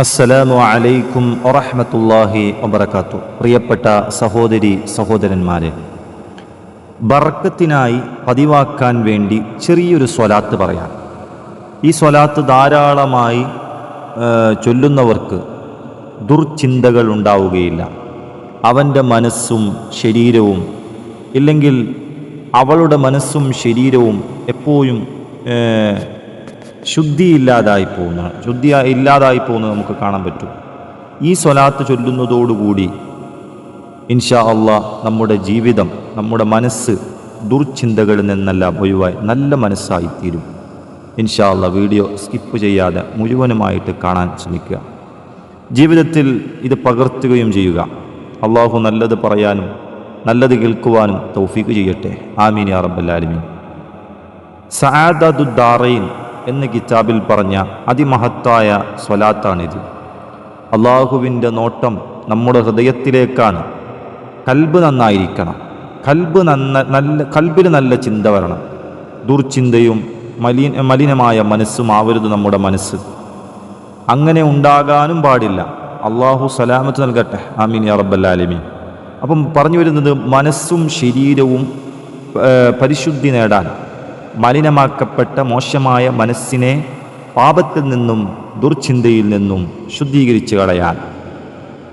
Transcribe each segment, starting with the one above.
അസ്സലാമു അലൈക്കും വറഹ്മത്തുള്ളാഹി വബറകാത്തു. പ്രിയപ്പെട്ട സഹോദരി സഹോദരന്മാരെ ബർക്കത്തിനായി പതിവാക്കാൻ വേണ്ടി ചെറിയൊരു സ്വലാത്ത് പറയാം. ഈ സ്വലാത്ത് ധാരാളമായി ചൊല്ലുന്നവർക്ക് ദുർചിന്തകൾ ഉണ്ടാവുകയില്ല. അവന്റെ മനസ്സും ശരീരവും ഇല്ലെങ്കിൽ അവളുടെ മനസ്സും ശരീരവും എപ്പോഴും ഏ, ശുദ്ധിയില്ലാതായി പോകുന്ന ശുദ്ധി ഇല്ലാതായി പോകുന്നത് നമുക്ക് കാണാൻ പറ്റും. ഈ സ്വലാത്ത് ചൊല്ലുന്നതോടുകൂടി ഇൻഷാ അള്ളാ നമ്മുടെ ജീവിതം നമ്മുടെ മനസ്സ് ദുർചിന്തകളിൽ നിന്നെല്ലാം ഒഴിവായി നല്ല മനസ്സായി തീരും ഇൻഷാ അള്ളാ വീഡിയോ സ്കിപ്പ് ചെയ്യാതെ മുഴുവനുമായിട്ട് കാണാൻ ശ്രമിക്കുക. ജീവിതത്തിൽ ഇത് പകർത്തുകയും ചെയ്യുക. അള്ളാഹു നല്ലത് പറയാനും നല്ലത് കേൾക്കുവാനും തൗഫീക്ക് ചെയ്യട്ടെ. ആമീൻ യാ റബ്ബല്ലാലിമീൻ സആദുദ്ദാറൈൻ എന്ന കിതാബിൽ പറഞ്ഞ അതിമഹത്തായ സ്വലാത്താണിത്. അള്ളാഹുവിന്റെ നോട്ടം നമ്മുടെ ഹൃദയത്തിലേക്കാണ്. കൽബ് നന്നായിരിക്കണം. കൽബ് നന്ന നല്ല കൽബിൽ നല്ല ചിന്ത വരണം. ദുർചിന്തയും മലി മലിനമായ മനസ്സും ആവരുത് നമ്മുടെ മനസ്സ്. അങ്ങനെ ഉണ്ടാകാനും പാടില്ല. അള്ളാഹു സലാമത്ത് നൽകട്ടെ. ആമീൻ യാ റബ്ബല്ലാലിമീൻ അപ്പം പറഞ്ഞു വരുന്നത് മനസ്സും ശരീരവും പരിശുദ്ധി നേടാൻ. മലിനമാക്കപ്പെട്ട മോശമായ മനസ്സിനെ പാപത്തിൽ നിന്നും ദുർചിന്തയിൽ നിന്നും ശുദ്ധീകരിച്ചു കളയാൻ.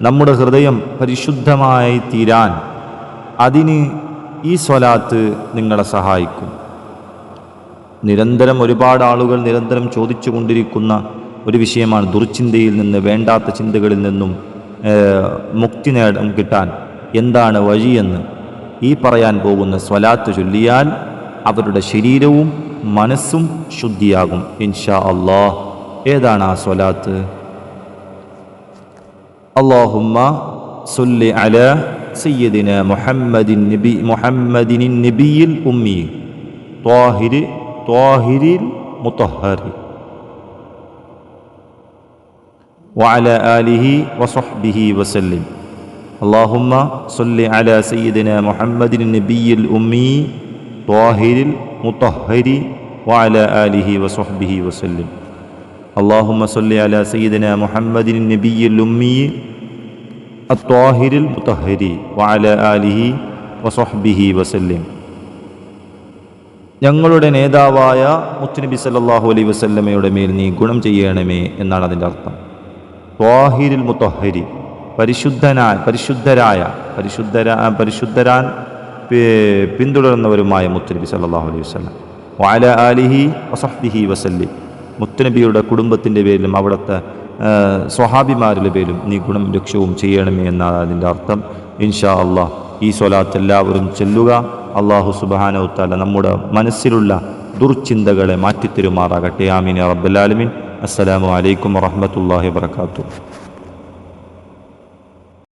നമ്മുടെ ഹൃദയം പരിശുദ്ധമായി തീരാൻ അതിന് ഈ സ്വലാത്ത് നിങ്ങളെ സഹായിക്കും. നിരന്തരം ഒരുപാട് ആളുകൾ നിരന്തരം ചോദിച്ചു കൊണ്ടിരിക്കുന്ന ഒരു വിഷയമാണ് ദുർചിന്തയിൽ നിന്ന് വേണ്ടാത്ത ചിന്തകളിൽ നിന്നും മുക്തി നേടാൻ കിട്ടാൻ എന്താണ് വഴിയെന്ന് ഈ പറയാൻ പോകുന്ന സ്വലാത്ത് ചൊല്ലിയാൽ അവരുടെ ശരീരവും മനസ്സും ശുദ്ധിയാകും ഇൻഷാ അള്ളാഹ് ഏതാണ് ആ സ്വലാത്ത് اللهم صل على سيدنا محمد النبي محمد النبي الأمي طاهر طاهر المطهر وعلى آله وصحبه وسلم اللهم صل على سيدنا محمد النبي الأمي طاهر المطهر وعلى آله وصحبه وسلم اللهم صل على سيدنا محمد النبي الأمي الطاهر المطهر وعلى آله وصحبه وسلم ഞങ്ങളുടെ നേതാവായ മുത്തുനബി സല്ലല്ലാഹു അലൈഹി വസല്ലമയുടെ മേൽ നീ ഗുണം ചെയ്യണമേ എന്നാണ് അതിൻ്റെ അർത്ഥം ത്വാഹിരിൽ മുത്തഹരി പരിശുദ്ധനായ പരിശുദ്ധരായ പരിശുദ്ധരാ പരിശുദ്ധരാൻ പി- പിന്തുടരുന്നവരുമായ മുത്തനബി സല്ലാഹു അലൈഹി വസല്ലം. വാല ആലിഹി വസഹ്ദിഹി വസല്ലി. മുത്തനബിയുടെ കുടുംബത്തിന്റെ പേരിലും അവിടുത്തെ സ്വഹാബിമാരുടെ പേരിലും നീ ഗുണം രക്ഷവും ചെയ്യണമേ എന്നാണ് അതിന്റെ അർത്ഥം. ഇൻഷാ അള്ളാഹ് ഈ സ്വലാത്ത് എല്ലാവരും ചെല്ലുക അള്ളാഹു സുബാനവുത്താല നമ്മുടെ മനസ്സിലുള്ള ദുർചിന്തകളെ മാറ്റിത്തരുമാറാകട്ടെ. ആമീൻ റബ്ബുലാലമീൻ അസ്സലാമു അലൈക്കും വറഹ്മത്തുള്ളാഹി വബറകാതുഹു.